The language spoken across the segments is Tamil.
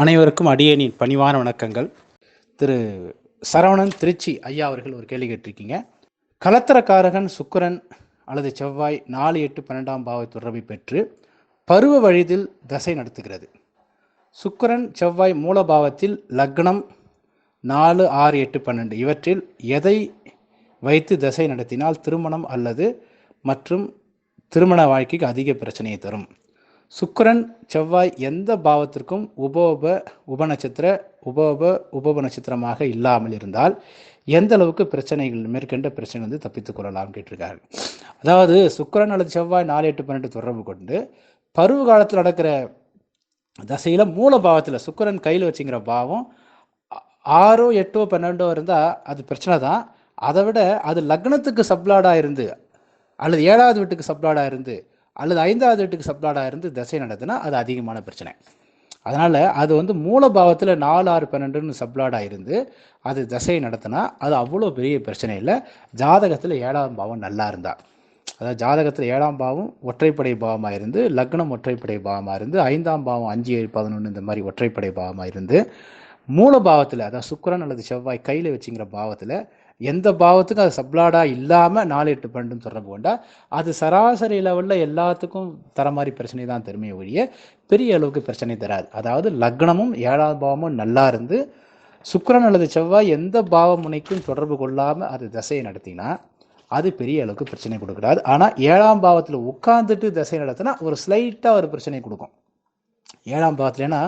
அனைவருக்கும் அடியேனின் பணிவான வணக்கங்கள். திரு சரவணன் திருச்சி ஐயா அவர்கள் ஒரு கேள்வி கேட்டிருக்கீங்க. கலத்தரக்காரகன் சுக்கரன் அல்லது செவ்வாய் நாலு எட்டு பன்னெண்டாம் பாவை தொடர்பை பெற்று பருவ வழிதில் தசை நடத்துகிறது. சுக்கரன் செவ்வாய் மூலபாவத்தில் லக்னம் நாலு ஆறு எட்டு பன்னெண்டு இவற்றில் எதை வைத்து தசை நடத்தினால் திருமணம் அல்லது மற்றும் திருமண வாழ்க்கைக்கு அதிக பிரச்சனையை தரும்? சுக்கரன் செவ்வாய் எந்த பாவத்திற்கும் உபோப உபநட்சத்திர உபோப உபோப நட்சத்திரமாக இல்லாமல் இருந்தால் எந்த அளவுக்கு பிரச்சனைகள் மேற்கண்ட பிரச்சனை வந்து தப்பித்துக் கொள்ளலாம் கேட்டிருக்காரு. அதாவது சுக்கரன் அல்லது செவ்வாய் நாலு எட்டு பன்னெண்டு தொடர்பு கொண்டு பருவ காலத்தில் நடக்கிற தசையில் மூல பாவத்தில் சுக்கரன் கையில் வச்சுங்கிற பாவம் ஆறோ எட்டோ பன்னெண்டோ இருந்தால் அது பிரச்சனை தான். அதை விட அது லக்னத்துக்கு சப்ளாடாக இருந்து அல்லது ஏழாவது வீட்டுக்கு சப்ளாடாக இருந்து அல்லது ஐந்தாவது வீட்டுக்கு சப்ளாடாக இருந்து தசை நடத்துனா அது அதிகமான பிரச்சனை. அதனால் அது வந்து மூலபாவத்தில் நாலு ஆறு பன்னெண்டுன்னு சப்ளாடாக இருந்து அது தசையை நடத்தினா அது அவ்வளோ பெரிய பிரச்சனை இல்லை. ஜாதகத்தில் ஏழாம் பாவம் நல்லா இருந்தா. அதாவது ஜாதகத்தில் ஏழாம் பாவம் ஒற்றைப்படை பாவமாக இருந்து லக்னம் ஒற்றைப்படை பாவமாக இருந்து ஐந்தாம் பாவம் அஞ்சு ஏழு பதினொன்று இந்த மாதிரி ஒற்றைப்படை பாவமாக இருந்து மூல பாவத்தில் அதாவது சுக்கரன் அல்லது செவ்வாய் கையில் வச்சுங்கிற பாவத்தில் எந்த பாவத்துக்கும் அது சப்ளாடாக இல்லாமல் நாலு எட்டு பன்னெண்டுன்னு தொடர்பு கொண்டா அது சராசரி லெவலில் எல்லாத்துக்கும் தர மாதிரி பிரச்சனை தான் தருமே ஒழிய பெரிய அளவுக்கு பிரச்சனை தராது. அதாவது லக்னமும் ஏழாம் பாவமும் நல்லா இருந்து சுக்கரன் அல்லது செவ்வாய் எந்த பாவ முனைக்கும் தொடர்பு கொள்ளாமல் அது தசையை நடத்தினா அது பெரிய அளவுக்கு பிரச்சனை கொடுக்குறாது. ஆனால் ஏழாம் பாவத்தில் உட்காந்துட்டு தசை நடத்தினா ஒரு ஸ்லைட்டாக ஒரு பிரச்சனை கொடுக்கும். ஏழாம் பாவத்துலனா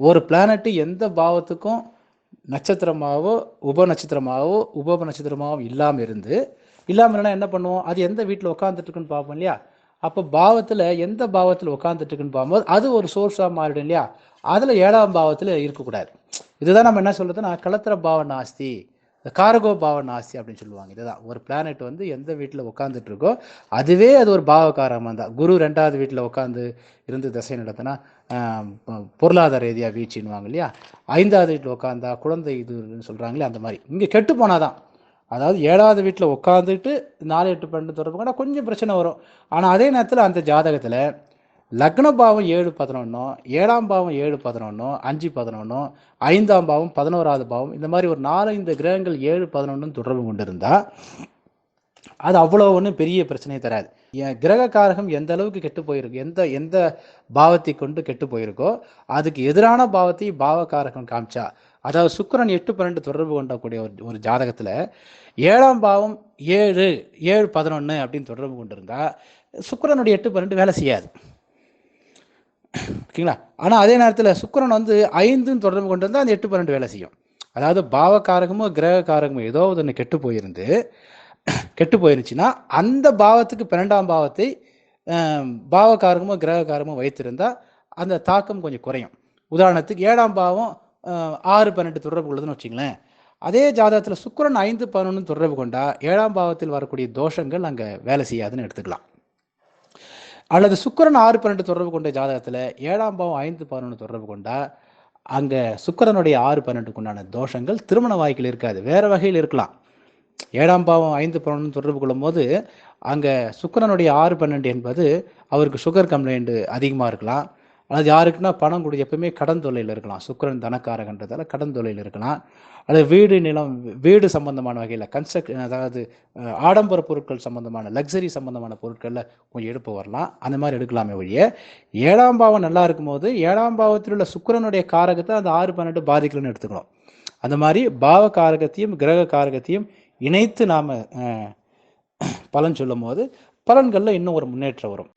ஒரு பிளானட்டு எந்த பாவத்துக்கும் நட்சத்திரமாகவோ உப நட்சத்திரமாகவோ உப நட்சத்திரமாவோ இல்லாமல் இருந்து இல்லாமல் இல்லைன்னா என்ன பண்ணுவோம்? அது எந்த வீட்டில் உட்காந்துட்டுருக்குன்னு பார்ப்போம் இல்லையா? அப்போ பாவத்தில் எந்த பாவத்தில் உட்காந்துட்டு இருக்குன்னு பார்க்கும்போது அது ஒரு சோர்ஸாக மாறிடும் இல்லையா? அதில் ஏழாம் பாவத்தில் இருக்கக்கூடாது. இதுதான் நம்ம என்ன சொல்கிறதுன்னா கலத்திர பாவ நாஸ்தி. இந்த காரகோ பாவ நாசி அப்படின்னு சொல்லுவாங்க. இதுதான். ஒரு பிளானட் வந்து எந்த வீட்டில் உட்காந்துட்டு இருக்கோ அதுவே அது ஒரு பாவகாரமாக தான். குரு ரெண்டாவது வீட்டில் உட்காந்து இருந்து திசை நடத்தினா பொருளாதார ரீதியாக வீழ்ச்சின்னுவாங்க இல்லையா? ஐந்தாவது வீட்டில் உட்காந்தா குழந்தை இதுன்னு சொல்கிறாங்களே அந்த மாதிரி. இங்கே கெட்டு போனாதான் அதாவது ஏழாவது வீட்டில் உட்காந்துட்டு நாலு எட்டு பன்னெண்டு தொடர்பு கூட கொஞ்சம் பிரச்சனை வரும். ஆனால் அதே நேரத்தில் அந்த ஜாதகத்தில் லக்ன பாவம் ஏழு பதினொன்றும் ஏழாம் பாவம் ஏழு பதினொன்றும் அஞ்சு பதினொன்றும் ஐந்தாம் பாவம் பதினோராவது பாவம் இந்த மாதிரி ஒரு நாலஞ்சு கிரகங்கள் ஏழு பதினொன்றும் தொடர்பு கொண்டிருந்தால் அது அவ்வளோ ஒன்றும் பெரிய பிரச்சனையை தராது. என் கிரக காரகம் எந்த அளவுக்கு கெட்டு போயிருக்கு எந்த எந்த பாவத்தை கொண்டு கெட்டு போயிருக்கோ அதுக்கு எதிரான பாவத்தை பாவக்காரகம் காமிச்சா அதாவது சுக்கிரன் எட்டு பன்னெண்டு தொடர்பு கொண்டக்கூடிய ஒரு ஒரு ஜாதகத்தில் ஏழாம் பாவம் ஏழு ஏழு பதினொன்று அப்படின்னு தொடர்பு கொண்டிருந்தா சுக்கிரனுடைய எட்டு பன்னெண்டு வேலை செய்யாது. ஓகேங்களா? ஆனால் அதே நேரத்தில் சுக்கிரன் வந்து ஐந்துன்னு தொடர்பு கொண்டு வந்தால் அந்த எட்டு பன்னெண்டு வேலை செய்யும். அதாவது பாவக்காரகமோ கிரக காரகமோ ஏதோ ஒன்று கெட்டு போயிருந்து கெட்டு போயிருச்சுன்னா அந்த பாவத்துக்கு பன்னெண்டாம் பாவத்தை பாவக்காரகமோ பாவகாரகமோ வைத்திருந்தால் அந்த தாக்கம் கொஞ்சம் குறையும். உதாரணத்துக்கு ஏழாம் பாவம் ஆறு பன்னெண்டு தொடர்பு உள்ளதுன்னு வச்சுங்களேன். அதே ஜாதகத்தில் சுக்கரன் ஐந்து பதினொன்று தொடர்பு கொண்டா ஏழாம் பாவத்தில் வரக்கூடிய தோஷங்கள் அங்கே வேலை செய்யாதுன்னு எடுத்துக்கலாம். அல்லது சுக்கரன் ஆறு பன்னெண்டு தொடர்பு கொண்ட ஜாதகத்தில் ஏழாம் பாவம் ஐந்து பதினொன்று தொடர்பு கொண்டா அங்கே சுக்கரனுடைய ஆறு பன்னெண்டுக்குண்டான தோஷங்கள் திருமண வாய்க்கில் இருக்காது. வேற வகையில் இருக்கலாம். ஏழாம் பாவம் ஐந்து பன்னெண்டு தொடர்பு கொள்ளும்போது அங்கே சுக்கரனுடைய ஆறு பன்னெண்டு என்பது அவருக்கு சுகர் கம்ப்ளைண்ட் அதிகமாக இருக்கலாம். அல்லது யாருக்குன்னா பணம் கொடு எப்பவுமே கடன் தொல்லையில் இருக்கலாம். சுக்கிரன் தனக்காரகன்றதால கடன் தொல்லையில் இருக்கலாம். அல்லது வீடு நிலம் வீடு சம்பந்தமான வகையில் கன்ஸ்ட்ரக் அதாவது ஆடம்பர பொருட்கள் சம்பந்தமான லக்ஸரி சம்பந்தமான பொருட்களில் கொஞ்சம் எடுப்பு வரலாம். அந்த மாதிரி எடுக்கலாமே ஒழிய ஏழாம் பாவம் நல்லா இருக்கும்போது ஏழாம் பாவத்தில் உள்ள சுக்கிரனுடைய காரகத்தை அந்த ஆறு பன்னெண்டு பாதிக்கலன்னு எடுத்துக்கணும். அந்த மாதிரி பாவ காரகத்தையும் கிரக காரகத்தையும் இணைத்து நாம் பலன் சொல்லும் போது பலன்களில் இன்னும் ஒரு முன்னேற்றம் வரும்.